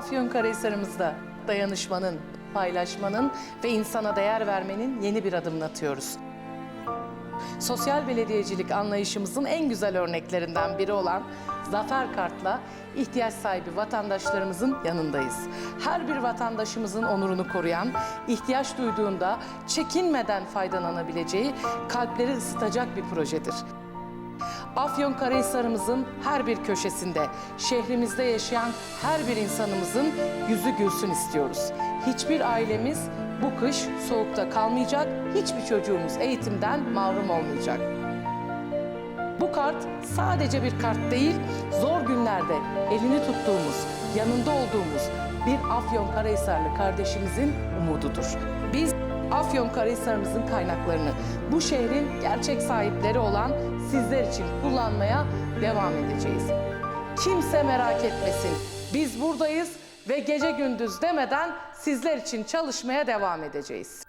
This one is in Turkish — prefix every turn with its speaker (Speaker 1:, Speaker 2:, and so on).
Speaker 1: Afyonkarahisar'ımızda dayanışmanın, paylaşmanın ve insana değer vermenin yeni bir adımını atıyoruz. Sosyal belediyecilik anlayışımızın en güzel örneklerinden biri olan Zafer Kart'la ihtiyaç sahibi vatandaşlarımızın yanındayız. Her bir vatandaşımızın onurunu koruyan, ihtiyaç duyduğunda çekinmeden faydalanabileceği, kalpleri ısıtacak bir projedir. Afyonkarahisar'ımızın her bir köşesinde, şehrimizde yaşayan her bir insanımızın yüzü gülsün istiyoruz. Hiçbir ailemiz bu kış soğukta kalmayacak, hiçbir çocuğumuz eğitimden mahrum olmayacak. Bu kart sadece bir kart değil, zor günlerde elini tuttuğumuz, yanında olduğumuz bir Afyonkarahisarlı kardeşimizin umududur. Biz Afyonkarahisar'ımızın kaynaklarını bu şehrin gerçek sahipleri olan sizler için kullanmaya devam edeceğiz. Kimse merak etmesin. Biz buradayız ve gece gündüz demeden sizler için çalışmaya devam edeceğiz.